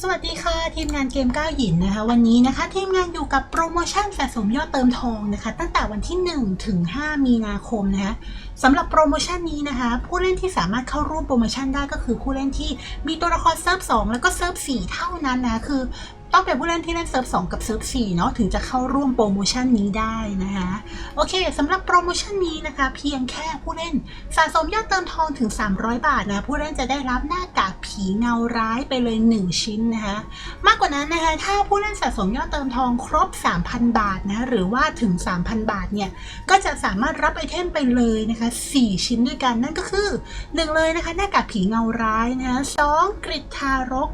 สวัสดีค่ะ ทีมงานเกมก้าวหยินนะคะ วันนี้นะคะ ทีมงานอยู่กับโปรโมชั่นสะสมยอดเติมทองนะคะ ตั้งแต่วันที่ 1 ถึง 5 มีนาคมนะคะสำหรับโปรโมชั่นนี้นะคะ ผู้เล่นที่สามารถเข้าร่วมโปรโมชั่นได้ก็คือผู้เล่นที่มีตัวละครเซิร์ฟ2แล้วก็เซิร์ฟ4เท่านั้นนะคะคือ ต้องเป็นผู้เล่นที่เล่นเซิร์ฟ2กับเซิร์ฟ4เนาะถึงจะเข้าร่วมโปรโมชั่นนี้ได้นะคะโอเคสำหรับโปรโมชั่นนี้นะคะ เพียงแค่ผู้เล่นสะสมยอดเติมทองถึง 300 บาทนะผู้เล่นจะได้รับหน้ากาก ผีเงาร้ายไปเลย1ชิ้นนะคะมากกว่านั้นนะคะถ้าผู้เล่นสะสมยอดเติมทองครบ 3,000 บาทนะหรือว่าถึง 3,000 บาทเนี่ยก็จะสามารถรับไอเทมไปเลยนะคะ4ชิ้นด้วยกันนั่นก็คือ 1 เลยนะคะหน้ากากผีเงาร้ายนะคะสองกริดทารก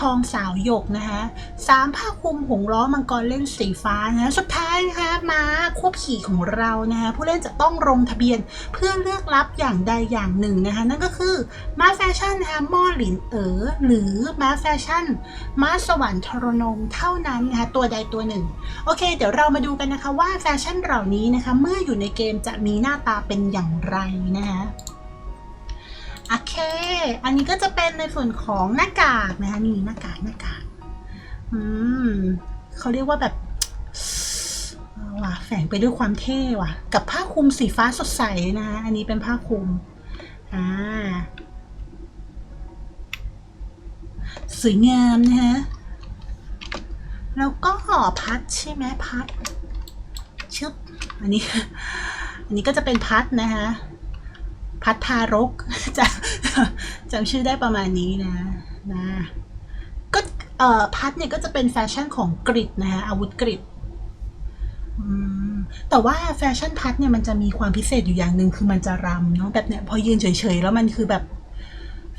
ทองสาวหยกนะคะสามผ้าคลุมหงล้อมังกรเล่นสีฟ้านะสุดท้ายนะคะม้าควบขี่ของเรานะคะผู้เล่นจะต้องลงทะเบียนเพื่อเลือกรับอย่างใดอย่างหนึ่งนะคะนั่นก็คือม้าแฟชั่นนะคะม้อหลินเอ๋อหรือม้าแฟชั่น ม้าสวรรค์ทรนงเท่านั้นนะคะตัวใดตัวหนึ่งโอเค เดี๋ยวเรามาดูกันนะคะว่าแฟชั่นเหล่านี้นะคะเมื่ออยู่ในเกมจะมีหน้าตาเป็นอย่างไรนะคะ โอเค อันนี้ก็จะเป็นในส่วนของหน้ากากนะคะนี่หน้ากากหน้ากากอืมเขาเรียกว่าแบบว่ะแฝงไปด้วยความเท่ว่ะ กับผ้าคลุมสีฟ้าสดใสนะคะอันนี้เป็นผ้าคลุมอ่าสวยงามนะคะแล้วก็พัดใช่ไหมพัดชึบอันนี้ อันนี้ก็จะเป็นพัดนะคะ พัดทารกจะจำชื่อได้ประมาณนี้นะนะก็เอ่อพัดเนี่ยก็จะเป็นแฟชั่นของกริดนะคะอาวุธกริดแต่ว่าแฟชั่นพัดเนี่ยมันจะมีความพิเศษอยู่อย่างหนึ่งคือมันจะรำเนาะแบบเนี่ยพอยืนเฉยๆ แล้วมันคือแบบ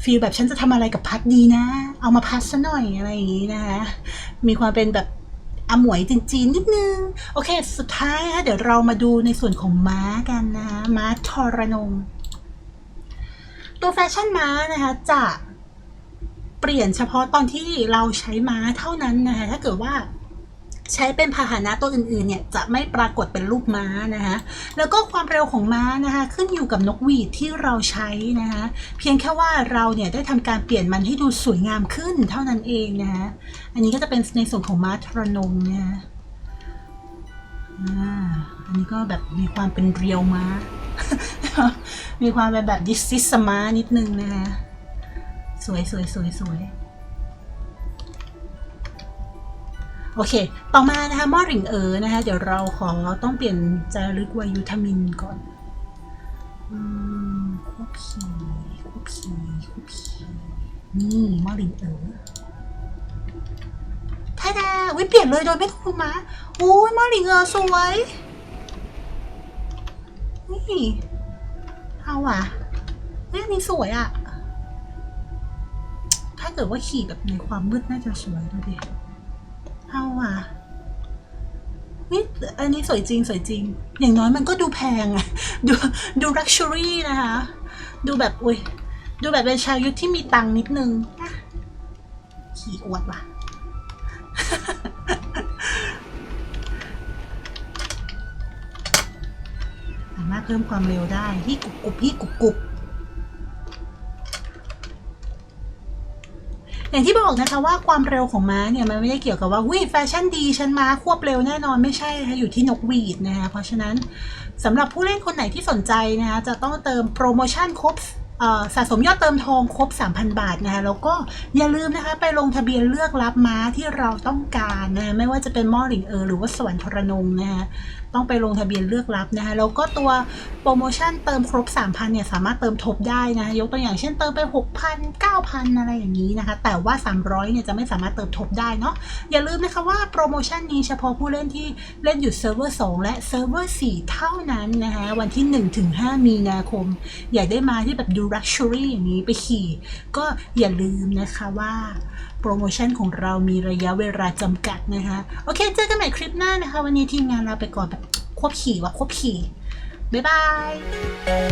ฟีลแบบฉันจะทำอะไรกับพัดดีนะ เอามาพัดซะหน่อยอะไรอย่างนี้นะคะมีความเป็นแบบอมวยจีนๆนิดนึง โอเค สุดท้ายนะเดี๋ยวเรามาดูในส่วนของม้ากันนะคะม้าทรนง ตัวแฟชั่นม้านะคะจะเปลี่ยนเฉพาะตอนที่เราใช้ม้าเท่านั้นนะคะถ้าเกิดว่าใช้เป็นพาหนะตัวอื่นๆเนี่ยจะไม่ปรากฏเป็นรูปม้านะคะแล้วก็ความเร็วของม้านะคะขึ้นอยู่กับนกหวีดที่เราใช้นะคะเพียงแค่ว่าเราเนี่ยได้ทำการเปลี่ยนมันให้ดูสวยงามขึ้นเท่านั้นเองนะคะอันนี้ก็จะเป็นในส่วนของม้าทรนงนะคะอ่าอันนี้ก็แบบมีความเป็นเรียวม้า มีความเป็นแบบดิสซิสมานิดนึงนะคะ สวยสวยสวยสวยโอเค ต่อมานะคะมอหริงเอ๋อนะคะ เดี๋ยวเราขอต้องเปลี่ยนจารึกวายุทามินก่อนอืมควบขี่ควบขี่ควบขี่นี่มอหริงเอ๋อท่าดาวิเปลี่ยนเลยโดยไม่ต้องลงมาโอ้ยมอหริงเอ๋อสวยนี่ เอาอะเฮ้ยอันนี้สวยอะ ถ้าเกิดว่าขี่แบบในความมืดน่าจะสวยดูดิเอาอะนี่อันนี้สวยจริงสวยจริง อย่างน้อยมันก็ดูแพงอะดูดูลักชัวรี่นะคะ ดูแบบอุ้ยดูแบบเป็นชาวยุทธที่มีตังค์นิดนึง ขี่อวดว่ะามารถเพิ่มความเร็วได้ที่กุบกุบพี่กุบกุบอย่างที่บอกนะคะว่าความเร็วของม้าเนี่ยมันไม่ได้เกี่ยวกับว่าวิแฟชั่นดีฉันม้าควบเร็วแน่นอนไม่ใช่นะคะอยู่ที่นกหวีดนะคะเพราะฉะนั้นสำหรับผู้เล่นคนไหนที่สนใจนะคะจะต้องเติมโปรโมชั่นครบ สะสมยอดเติมทองครบ 3,000 บาทนะคะแล้วก็อย่าลืมนะคะไปลงทะเบียนเลือกรับม้าที่เราต้องการนะะไม่ว่าจะเป็นมอหลิงเออหรือว่าสวรรค์ทรนงนะคะต้องไปลงทะเบียนเลือกรับนะคะแล้วก็ตัวโปรโมชั่นเติมครบ 3,000เนี่ยสามารถเติมทบได้นะคะยกตัวอย่างเช่นเติมไป 6,000 9,000 อะไรอย่างนี้นะคะแต่ว่า 300เนี่ยจะไม่สามารถเติมทบได้เนาะอย่าลืมนะคะว่าโปรโมชั่นนี้เฉพาะผู้เล่นที่เล่นอยู่เซิร์ฟเวอร์2และเซิร์ฟเวอร์4เท่านั้นนะคะวันที่ 1-5 มีนาคม อยากได้มาที่แบบดูลักชัวรี่อย่างนี้ไปขี่ ก็อย่าลืมนะคะว่าโปรโมชั่นของเรามีระยะเวลาจำกัดนะคะ โอเค เจอกันใหม่คลิปหน้านะคะ วันนี้ทีมงานเราไปก่อนแบบควบขี่ว่ะควบขี่ บ๊ายบาย